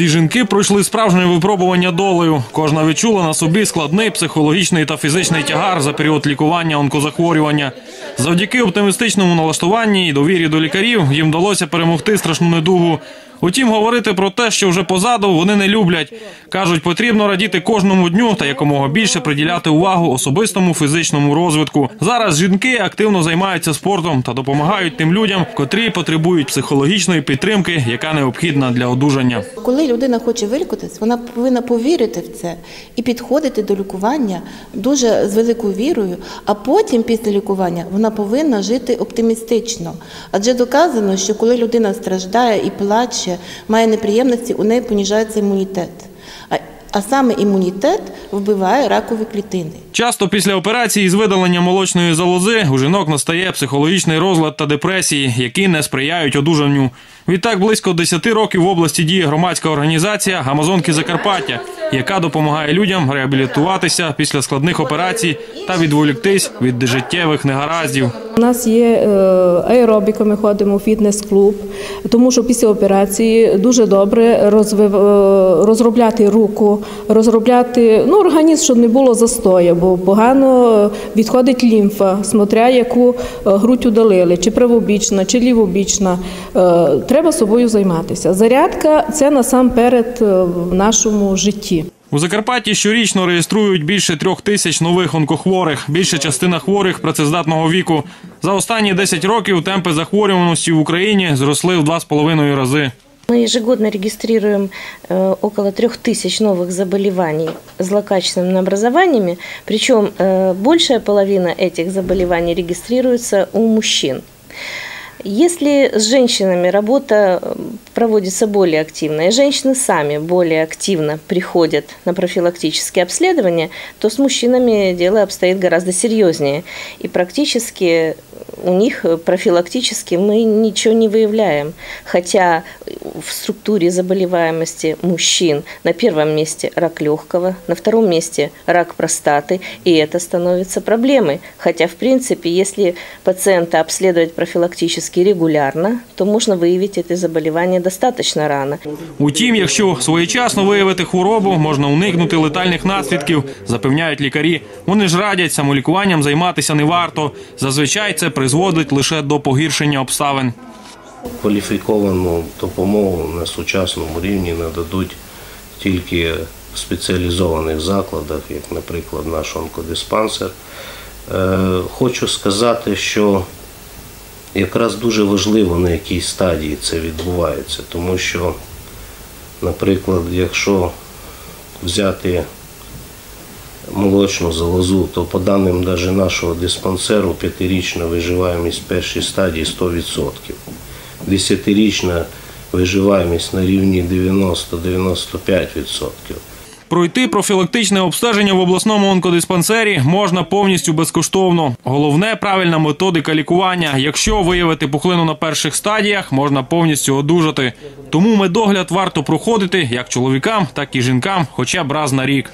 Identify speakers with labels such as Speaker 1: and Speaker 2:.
Speaker 1: Ці жінки пройшли справжнє випробування долею. Кожна відчула на собі складний психологічний та фізичний тягар за період лікування онкозахворювання. Завдяки оптимістичному налаштуванні і довірі до лікарів їм вдалося перемогти страшну недугу. Утім, говорити про те, що вже позаду, вони не люблять. кажуть, потрібно радіти кожному дню та якомога більше приділяти увагу особистому фізичному розвитку. Зараз жінки активно займаються спортом та допомагають тим людям, котрі потребують психологічної підтримки, яка необхідна для одужання.
Speaker 2: Коли людина хоче вилікуватись, вона повинна повірити в це і підходити до лікування дуже з великою вірою. А потім, після лікування, вона повинна жити оптимістично. Адже доказано, що коли людина страждає і плаче, має неприємності, у неї поніжається імунітет. А саме імунітет вбиває ракові клітини.
Speaker 1: Часто після операції з видалення молочної залози у жінок настає психологічний розлад та депресії, які не сприяють одужанню. Відтак близько 10 років в області діє громадська організація Амазонки Закарпаття, яка допомагає людям реабілітуватися після складних операцій та відволіктись від життєвих негараздів.
Speaker 3: Нас є е, аеробіка, ми ходимо у фітнес-клуб, тому що після операції дуже добре розвив, е, розробляти руку, розробляти ну, організм, щоб не було застою, бо погано відходить лімфа, смотря яку е, грудь удалили, чи правобічна, чи лівобічна. Треба собою займатися. Зарядка це насамперед в нашому житті.
Speaker 1: У Закарпатті щорічно реєструють більше трьох тисяч нових онкохворих. Більша частина хворих працездатного віку. За останні 10 років темпи захворюваності в Україні зросли в 2,5 рази.
Speaker 4: Мы ежегодно регистрируем э, около трех тысяч новых заболеваний злокачественными образованиями, причем э, большая половина этих заболеваний регистрируется у мужчин. Если с женщинами работа э, проводится более активно, и женщины сами более активно приходят на профилактические обследования, то с мужчинами дело обстоит гораздо серьезнее. И практически у них профилактически мы ничего не выявляем. Хотя в структуре заболеваемости мужчин на первом месте рак легкого, на втором месте рак простаты, и это становится проблемой. Хотя, в принципе, если пациента обследовать профилактически регулярно, то можно выявить это заболевание достаточно рано.
Speaker 1: Утім, якщо своєчасно виявити хворобу, можна уникнути летальних наслідків, запевняють лікарі. Вони ж радять самолікуванням займатися не варто. Зазвичай це призводить лише до погіршення обставин.
Speaker 5: Кваліфіковану допомогу на сучасному рівні нададуть тільки в спеціалізованих закладах, як, наприклад, наш онкодиспансер. Е, Хочу сказати, що якраз дуже важливо на якій стадії це відбувається, тому що, наприклад, якщо взяти молочну залозу, то по даним навіть нашого диспансеру п'ятирічна виживаємість в першій стадії 100%. Десятирічна виживаємість на рівні 90-95%.
Speaker 1: Пройти профілактичне обстеження в обласному онкодиспансері можна повністю безкоштовно. Головне правильна методика лікування. Якщо виявити пухлину на перших стадіях, можна повністю одужати. Тому медогляд варто проходити як чоловікам, так і жінкам, хоча б раз на рік.